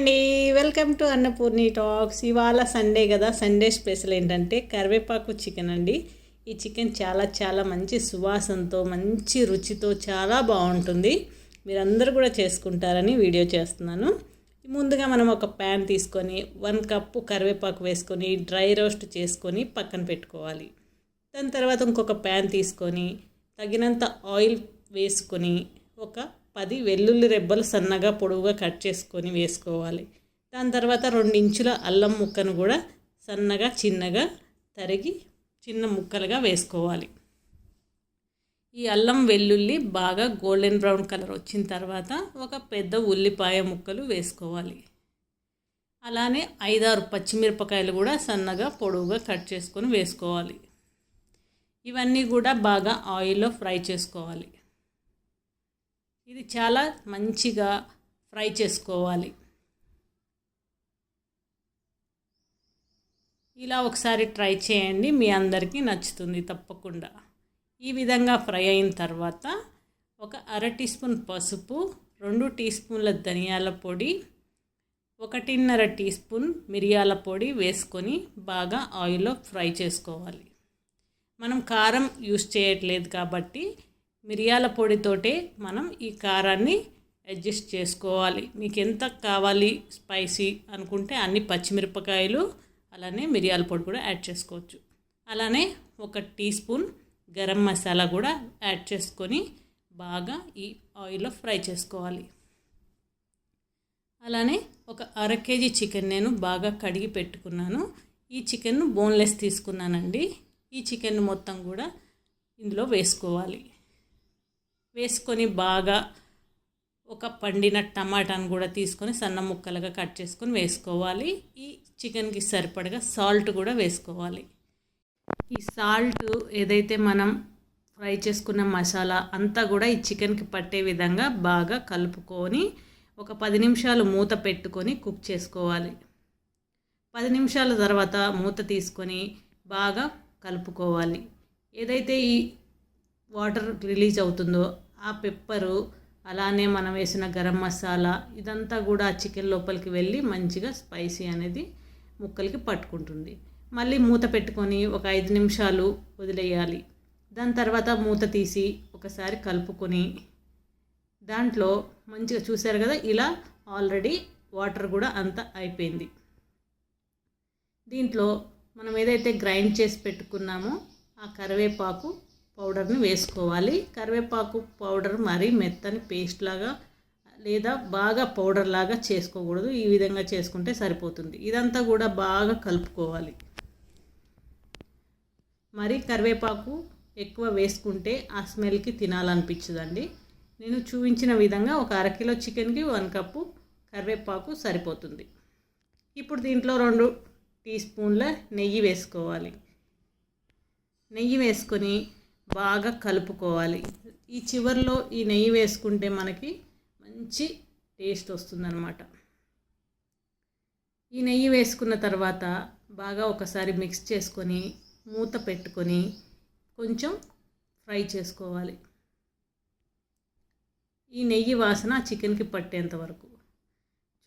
అండి. Welcome to Annapurni talks. ఇవాళ Sunday కదా. సండే స్పెషల్ ఏంటంటే కరివేపాకు చికెన్ అండి. ఈ చికెన్ చాలా చాలా మంచి సువాసనతో మంచి రుచితో చాలా బాగుంటుంది. మీరందరూ కూడా చేసుకుంటారని వీడియో చేస్తున్నాను. ముందుగా మనం ఒక ప్యాన్ తీసుకొని వన్ కప్పు కరివేపాకు వేసుకొని డ్రై రోస్ట్ చేసుకొని పక్కన పెట్టుకోవాలి. దాని తర్వాత ఇంకొక ప్యాన్ తీసుకొని తగినంత ఆయిల్ వేసుకొని ఒక పది వెల్లుల్లి రెబ్బలు సన్నగా పొడవుగా కట్ చేసుకొని వేసుకోవాలి. దాని తర్వాత రెండు ఇంచుల అల్లం ముక్కను కూడా సన్నగా చిన్నగా తరిగి చిన్న ముక్కలుగా వేసుకోవాలి. ఈ అల్లం వెల్లుల్లి బాగా గోల్డెన్ బ్రౌన్ కలర్ వచ్చిన తర్వాత ఒక పెద్ద ఉల్లిపాయ ముక్కలు వేసుకోవాలి. అలానే ఐదారు పచ్చిమిరపకాయలు కూడా సన్నగా పొడవుగా కట్ చేసుకొని వేసుకోవాలి. ఇవన్నీ కూడా బాగా ఆయిల్లో ఫ్రై చేసుకోవాలి. ఇది చాలా మంచిగా ఫ్రై చేసుకోవాలి. ఇలా ఒకసారి ట్రై చేయండి మీ అందరికీ నచ్చుతుంది తప్పకుండా. ఈ విధంగా ఫ్రై అయిన తర్వాత ఒక అర టీ స్పూన్ పసుపు రెండు టీ స్పూన్ల ధనియాల పొడి ఒకటిన్నర టీ స్పూన్ మిరియాల పొడి వేసుకొని బాగా ఆయిల్లో ఫ్రై చేసుకోవాలి. మనం కారం యూస్ చేయట్లేదు కాబట్టి మిరియాల పొడితోటే మనం ఈ కారాన్ని అడ్జస్ట్ చేసుకోవాలి. మీకు ఎంత కావాలి స్పైసీ అనుకుంటే అన్ని పచ్చిమిరపకాయలు అలానే మిరియాల పొడి కూడా యాడ్ చేసుకోవచ్చు. అలానే ఒక టీ స్పూన్ గరం మసాలా కూడా యాడ్ చేసుకొని బాగా ఈ ఆయిల్లో ఫ్రై చేసుకోవాలి. అలానే ఒక అర కేజీ చికెన్ నేను బాగా కడిగి పెట్టుకున్నాను. ఈ చికెన్ బోన్లెస్ తీసుకున్నానండి. ఈ చికెన్ మొత్తం కూడా ఇందులో వేసుకోవాలి. వేసుకొని బాగా ఒక పండిన టమాటాను కూడా తీసుకొని సన్న ముక్కలుగా కట్ చేసుకొని వేసుకోవాలి. ఈ చికెన్కి సరిపడగా సాల్ట్ కూడా వేసుకోవాలి. ఈ సాల్ట్ ఏదైతే మనం ఫ్రై చేసుకున్న మసాలా అంతా కూడా ఈ చికెన్కి పట్టే విధంగా బాగా కలుపుకొని ఒక పది నిమిషాలు మూత పెట్టుకొని కుక్ చేసుకోవాలి. పది నిమిషాల తర్వాత మూత తీసుకొని బాగా కలుపుకోవాలి. ఏదైతే ఈ వాటర్ రిలీజ్ అవుతుందో ఆ పెప్పరు అలానే మనం వేసిన గరం మసాలా ఇదంతా కూడా ఆ చికెన్ లోపలికి వెళ్ళి మంచిగా స్పైసీ అనేది ముక్కలకి పట్టుకుంటుంది. మళ్ళీ మూత పెట్టుకొని ఒక ఐదు నిమిషాలు వదిలేయాలి. దాని తర్వాత మూత తీసి ఒకసారి కలుపుకొని దాంట్లో మంచిగా చూశారు కదా ఇలా ఆల్రెడీ వాటర్ కూడా అంతా అయిపోయింది. దీంట్లో మనం ఏదైతే గ్రైండ్ చేసి పెట్టుకున్నామో ఆ కరివేపాకు పౌడర్ని వేసుకోవాలి. కరివేపాకు పౌడర్ మరీ మెత్తని పేస్ట్ లాగా లేదా బాగా పౌడర్ లాగా చేసుకోకూడదు. ఈ విధంగా చేసుకుంటే సరిపోతుంది. ఇదంతా కూడా బాగా కలుపుకోవాలి. మరి కరివేపాకు ఎక్కువ వేసుకుంటే ఆ స్మెల్కి తినాలనిపించదండి. నేను చూపించిన విధంగా ఒక అరకిలో చికెన్కి వన్ కప్పు కరివేపాకు సరిపోతుంది. ఇప్పుడు దీంట్లో రెండు టీ స్పూన్ల నెయ్యి వేసుకోవాలి. నెయ్యి వేసుకొని బాగా కలుపుకోవాలి. ఈ చివరిలో ఈ నెయ్యి వేసుకుంటే మనకి మంచి టేస్ట్ వస్తుందన్నమాట. ఈ నెయ్యి వేసుకున్న తర్వాత బాగా ఒకసారి మిక్స్ చేసుకొని మూత పెట్టుకొని కొంచెం ఫ్రై చేసుకోవాలి. ఈ నెయ్యి వాసన చికెన్కి పట్టేంత వరకు.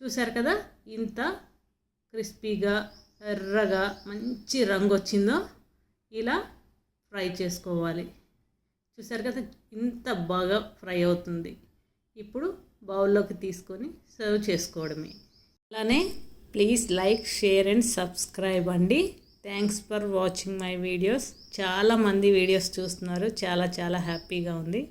చూసారు కదా ఇంత క్రిస్పీగా ఎర్రగా మంచి రంగు వచ్చిందో ఇలా ఫ్రై చేసుకోవాలి. చూసారు కదా ఇంత బాగా ఫ్రై అవుతుంది. ఇప్పుడు బౌల్లోకి తీసుకొని సర్వ్ చేసుకోవడమే. అలానే please like share and subscribe అండి. Thanks for watching my videos. చాలామంది వీడియోస్ చూస్తున్నారు. చాలా చాలా హ్యాపీగా ఉంది.